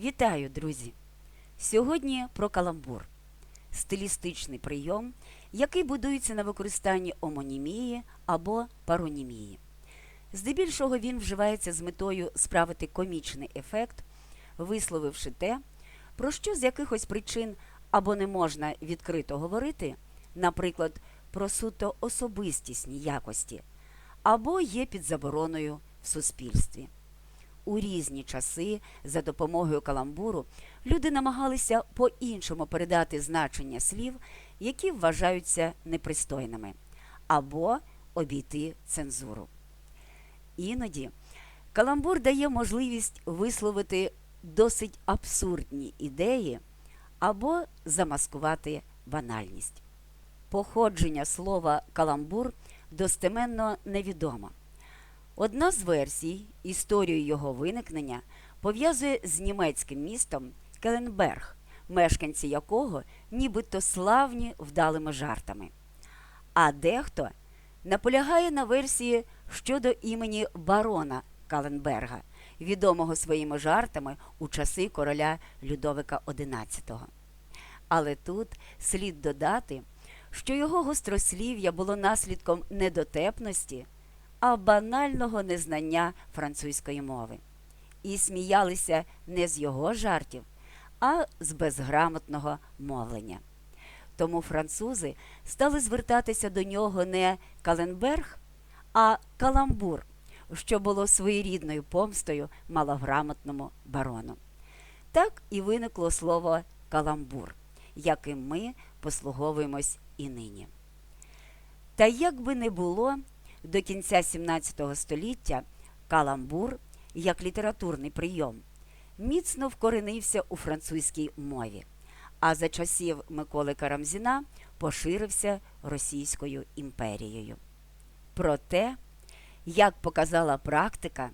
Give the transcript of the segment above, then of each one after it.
Вітаю, друзі! Сьогодні про каламбур стилістичний прийом, який будується на використанні омонімії або паронімії. Здебільшого він вживається з метою справити комічний ефект, висловивши те, про що з якихось причин або не можна відкрито говорити, наприклад, про суто особистісні якості, або є під забороною в суспільстві. У різні часи за допомогою каламбуру люди намагалися по-іншому передати значення слів, які вважаються непристойними, або обійти цензуру. Іноді каламбур дає можливість висловити досить абсурдні ідеї або замаскувати банальність. Походження слова каламбур достеменно невідомо. Одна з версій, історію його виникнення, пов'язує з німецьким містом Келенберг, мешканці якого нібито славні вдалими жартами. А дехто наполягає на версії щодо імені барона Каленберга, відомого своїми жартами у часи короля Людовика XI. Але тут слід додати, що його гострослів'я було наслідком недотепності а банального незнання французької мови. І сміялися не з його жартів, а з безграмотного мовлення. Тому французи стали звертатися до нього не Каленберг, а Каламбур, що було своєрідною помстою малограмотному барону. Так і виникло слово каламбур, яким ми послуговуємось і нині. Та як би не було, до кінця 17 століття каламбур, як літературний прийом, міцно вкоренився у французькій мові, а за часів Миколи Карамзіна поширився Російською імперією. Проте, як показала практика,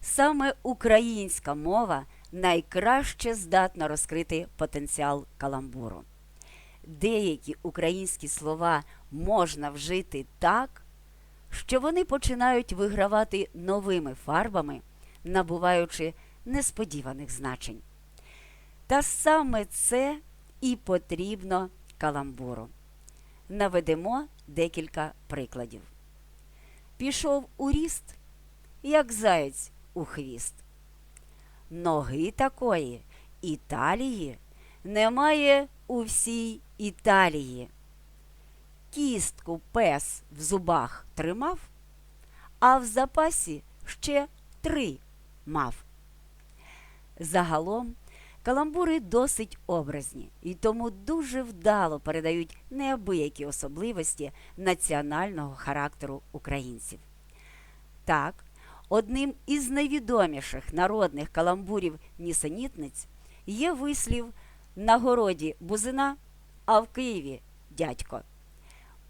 саме українська мова найкраще здатна розкрити потенціал каламбуру. Деякі українські слова можна вжити так, що вони починають вигравати новими фарбами, набуваючи несподіваних значень. Та саме це і потрібно каламбуру. Наведемо декілька прикладів. Пішов у ріст, як заєць у хвіст. Ноги такої Італії немає у всій Італії кістку пес в зубах тримав, а в запасі ще три мав. Загалом каламбури досить образні і тому дуже вдало передають неабиякі особливості національного характеру українців. Так, одним із найвідоміших народних каламбурів нісенітниць є вислів на городі бузина, а в Києві дядько.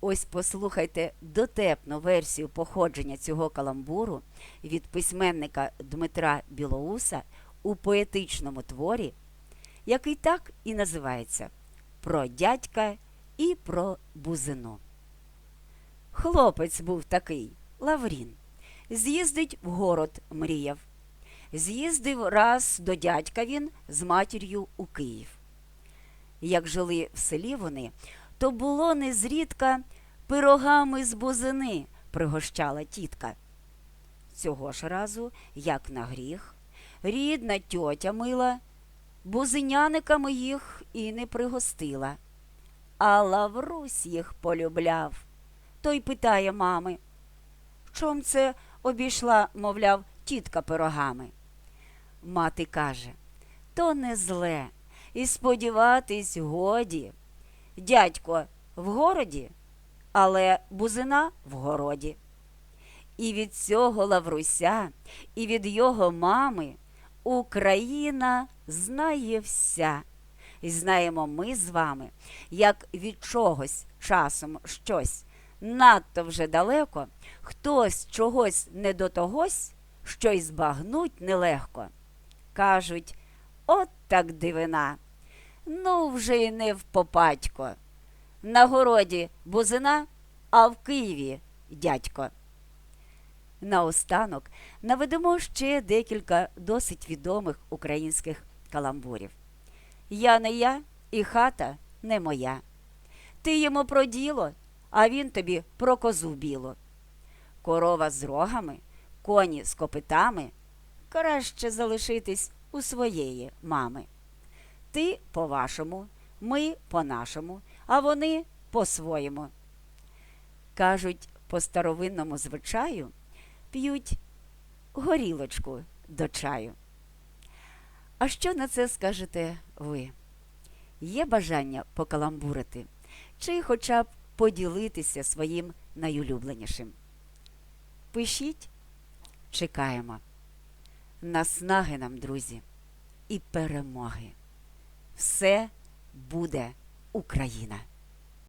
Ось послухайте дотепну версію походження цього каламбуру від письменника Дмитра Білоуса у поетичному творі, який так і називається Про дядька і про бузину. Хлопець був такий Лаврін. З'їздить в город мріяв. З'їздив раз до дядька він з матір'ю у Київ. Як жили в селі вони, то було незрідка пирогами з бузини пригощала тітка. Цього ж разу, як на гріх, рідна тьотя мила, бузиняниками їх і не пригостила. А Лаврусь їх полюбляв. Той питає мами, чом це обійшла, мовляв, тітка пирогами. Мати каже, то не зле, і сподіватись годі. Дядько в городі, але бузина в городі. І від цього Лавруся, і від його мами Україна знає вся. І знаємо ми з вами, як від чогось часом щось надто вже далеко, хтось чогось не до тогось, що й збагнуть нелегко. Кажуть, от так дивина. Ну, вже й не в попадько. На городі бузина, а в Києві дядько. Наостанок наведемо ще декілька досить відомих українських каламбурів. Я не я і хата не моя. Ти йому про діло, а він тобі про козу білу. Корова з рогами, коні з копитами. Краще залишитись у своєї мами. Ти по-вашому, ми по-нашому, а вони по-своєму. Кажуть, по старовинному звичаю п'ють горілочку до чаю. А що на це скажете ви? Є бажання покаламбурити чи хоча б поділитися своїм найулюбленішим? Пишіть, чекаємо. Наснаги нам, друзі, і перемоги. Все буде Україна!